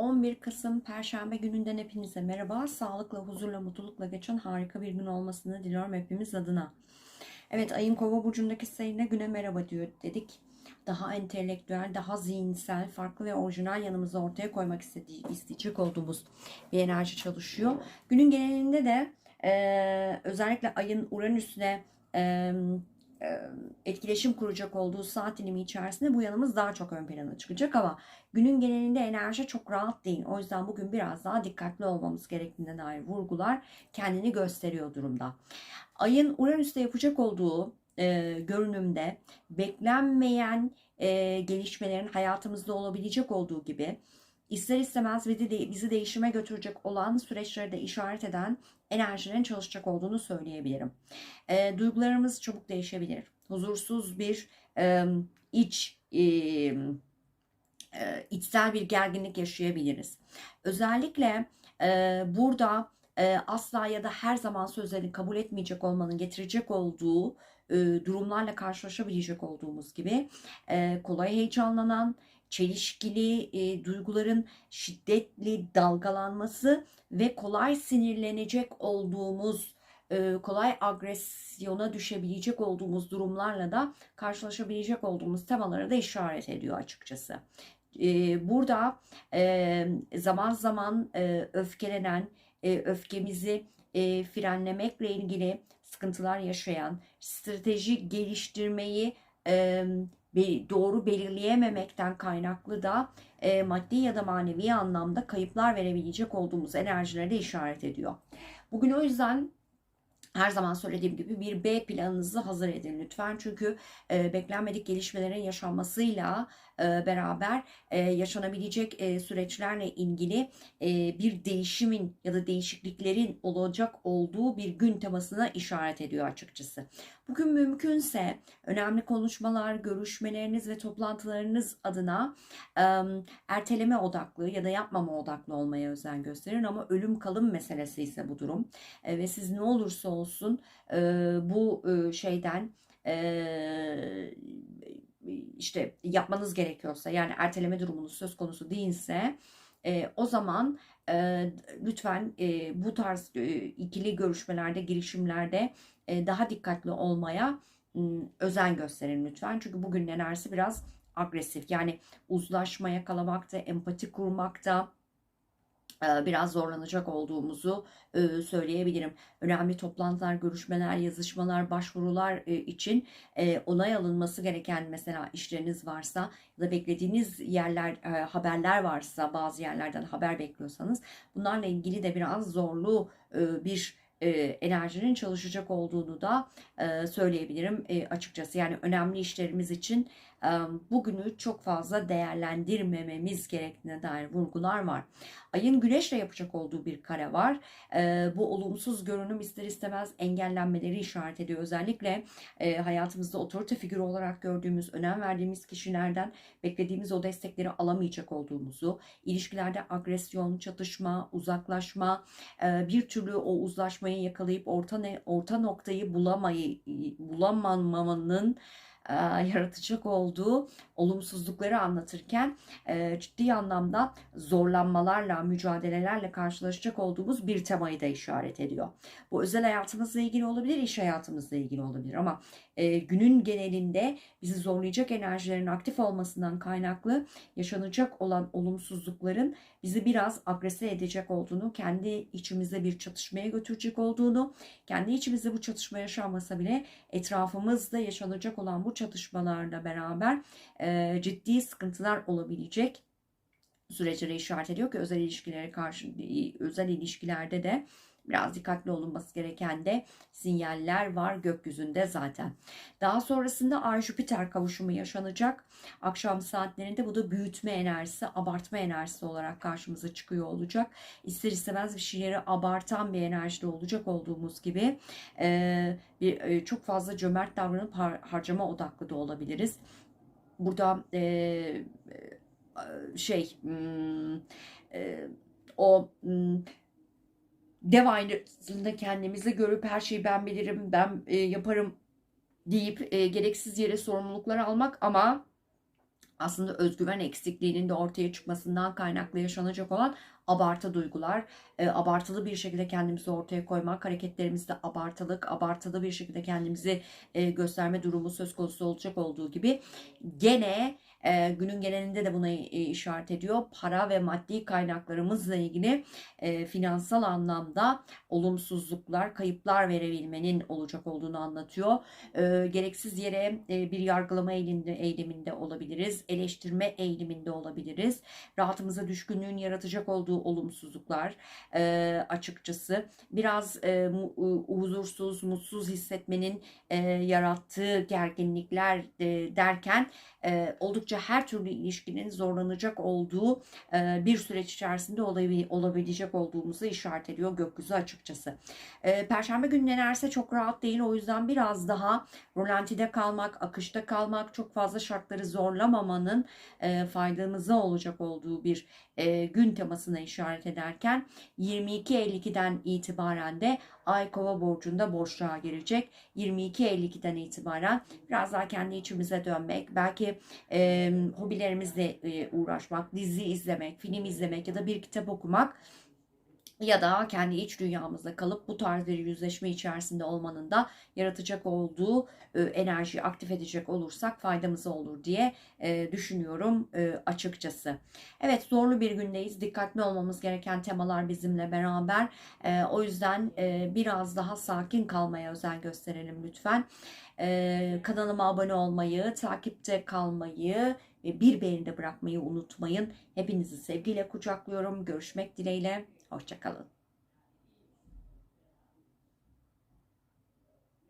11 Kasım Perşembe gününden hepinize merhaba. Sağlıkla, huzurla, mutlulukla geçen harika bir gün olmasını diliyorum hepimiz adına. Evet ayın kova burcundaki sayına güne merhaba diyor dedik. Daha entelektüel, daha zihinsel, farklı ve orijinal yanımızı ortaya koymak istediği, isteyecek olduğumuz bir enerji çalışıyor. Günün genelinde de e, özellikle ayın Uranüs'le e, etkileşim kuracak olduğu saat dilimi içerisinde bu yanımız daha çok ön plana çıkacak ama günün genelinde enerji çok rahat değil. O yüzden bugün biraz daha dikkatli olmamız gerektiğine dair vurgular kendini gösteriyor durumda. Ayın Uranüs'te yapacak olduğu e, görünümde beklenmeyen e, gelişmelerin hayatımızda olabilecek olduğu gibi ister istemez bizi, de, bizi değişime götürecek olan süreçleri de işaret eden enerjilerin çalışacak olduğunu söyleyebilirim. E, duygularımız çabuk değişebilir. Huzursuz bir e, iç e, e, içsel bir gerginlik yaşayabiliriz. Özellikle e, burada e, asla ya da her zaman sözlerini kabul etmeyecek olmanın getirecek olduğu e, durumlarla karşılaşabilecek olduğumuz gibi e, kolay heyecanlanan, çelişkili e, duyguların şiddetli dalgalanması ve kolay sinirlenecek olduğumuz, e, kolay agresyona düşebilecek olduğumuz durumlarla da karşılaşabilecek olduğumuz temalara da işaret ediyor açıkçası. E, burada e, zaman zaman e, öfkelenen, e, öfkemizi e, frenlemekle ilgili sıkıntılar yaşayan, strateji geliştirmeyi e, doğru belirleyememekten kaynaklı da e, maddi ya da manevi anlamda kayıplar verebilecek olduğumuz enerjileri de işaret ediyor. Bugün o yüzden her zaman söylediğim gibi bir B planınızı hazır edin lütfen. Çünkü e, beklenmedik gelişmelerin yaşanmasıyla beraber e, yaşanabilecek e, süreçlerle ilgili e, bir değişimin ya da değişikliklerin olacak olduğu bir gün temasına işaret ediyor açıkçası. Bugün mümkünse önemli konuşmalar, görüşmeleriniz ve toplantılarınız adına e, erteleme odaklı ya da yapmama odaklı olmaya özen gösterin ama ölüm kalım meselesi ise bu durum e, ve siz ne olursa olsun e, bu e, şeyden e, işte yapmanız gerekiyorsa yani erteleme durumunuz söz konusu değilse e, o zaman e, lütfen e, bu tarz e, ikili görüşmelerde, girişimlerde e, daha dikkatli olmaya e, özen gösterin lütfen. Çünkü bugün enerjisi biraz agresif. Yani uzlaşma yakalamakta, empati kurmakta, biraz zorlanacak olduğumuzu söyleyebilirim. Önemli toplantılar, görüşmeler, yazışmalar, başvurular için onay alınması gereken mesela işleriniz varsa ya da beklediğiniz yerler, haberler varsa bazı yerlerden haber bekliyorsanız bunlarla ilgili de biraz zorlu bir enerjinin çalışacak olduğunu da söyleyebilirim açıkçası. Yani önemli işlerimiz için bugünü çok fazla değerlendirmememiz gerektiğine dair vurgular var. Ayın güneşle yapacak olduğu bir kare var. Bu olumsuz görünüm ister istemez engellenmeleri işaret ediyor. Özellikle hayatımızda otorite figürü olarak gördüğümüz, önem verdiğimiz kişilerden beklediğimiz o destekleri alamayacak olduğumuzu, ilişkilerde agresyon, çatışma, uzaklaşma, bir türlü o uzlaşmayı yakalayıp orta orta noktayı bulamayı bulamamanın e, yaratacak olduğu olumsuzlukları anlatırken e, ciddi anlamda zorlanmalarla, mücadelelerle karşılaşacak olduğumuz bir temayı da işaret ediyor. Bu özel hayatımızla ilgili olabilir, iş hayatımızla ilgili olabilir ama e, günün genelinde bizi zorlayacak enerjilerin aktif olmasından kaynaklı yaşanacak olan olumsuzlukların bizi biraz agrese edecek olduğunu, kendi içimizde bir çatışmaya götürecek olduğunu, kendi içimizde bu çatışma yaşanmasa bile etrafımızda yaşanacak olan bu çatışmalarla beraber e, ciddi sıkıntılar olabilecek süreçlere işaret ediyor ki özel ilişkilere karşı özel ilişkilerde de Biraz dikkatli olunması gereken de sinyaller var gökyüzünde zaten. Daha sonrasında Ay-Jüpiter kavuşumu yaşanacak. Akşam saatlerinde bu da büyütme enerjisi, abartma enerjisi olarak karşımıza çıkıyor olacak. İster istemez bir şeyleri abartan bir enerjide olacak olduğumuz gibi e, bir, e, çok fazla cömert davranıp har harcama odaklı da olabiliriz. Burada e, şey hmm, o hmm, dev aynasında kendimizi görüp her şeyi ben bilirim, ben e, yaparım deyip e, gereksiz yere sorumluluklar almak ama aslında özgüven eksikliğinin de ortaya çıkmasından kaynaklı yaşanacak olan abartı duygular, e, abartılı bir şekilde kendimizi ortaya koymak, hareketlerimizde abartılık, abartılı bir şekilde kendimizi e, gösterme durumu söz konusu olacak olduğu gibi gene e, günün genelinde de buna e, işaret ediyor. Para ve maddi kaynaklarımızla ilgili e, finansal anlamda olumsuzluklar, kayıplar verebilmenin olacak olduğunu anlatıyor. E, gereksiz yere e, bir yargılama eğiliminde, eğiliminde olabiliriz, eleştirme eğiliminde olabiliriz. Rahatımıza düşkünlüğün yaratacak olduğu olumsuzluklar e, açıkçası biraz e, huzursuz, mutsuz hissetmenin e, yarattığı gerginlikler e, derken e, oldukça her türlü ilişkinin zorlanacak olduğu e, bir süreç içerisinde olabi- olabilecek olduğumuzu işaret ediyor gökyüzü açıkçası. E, Perşembe günü enerjisi çok rahat değil o yüzden biraz daha rolantide kalmak, akışta kalmak, çok fazla şartları zorlamamanın e, faydamıza olacak olduğu bir e, gün temasına işaret ederken 22.52'den itibaren de Ay Kova burcunda boşluğa girecek. 22.52'den itibaren biraz daha kendi içimize dönmek, belki e, hobilerimizle e, uğraşmak, dizi izlemek, film izlemek ya da bir kitap okumak ya da kendi iç dünyamızda kalıp bu tarz bir yüzleşme içerisinde olmanın da yaratacak olduğu e, enerjiyi aktif edecek olursak faydamıza olur diye e, düşünüyorum e, açıkçası. Evet zorlu bir gündeyiz. Dikkatli olmamız gereken temalar bizimle beraber. E, o yüzden e, biraz daha sakin kalmaya özen gösterelim lütfen. E, kanalıma abone olmayı, takipte kalmayı ve bir beğeni de bırakmayı unutmayın. Hepinizi sevgiyle kucaklıyorum. Görüşmek dileğiyle. Hoşçakalın.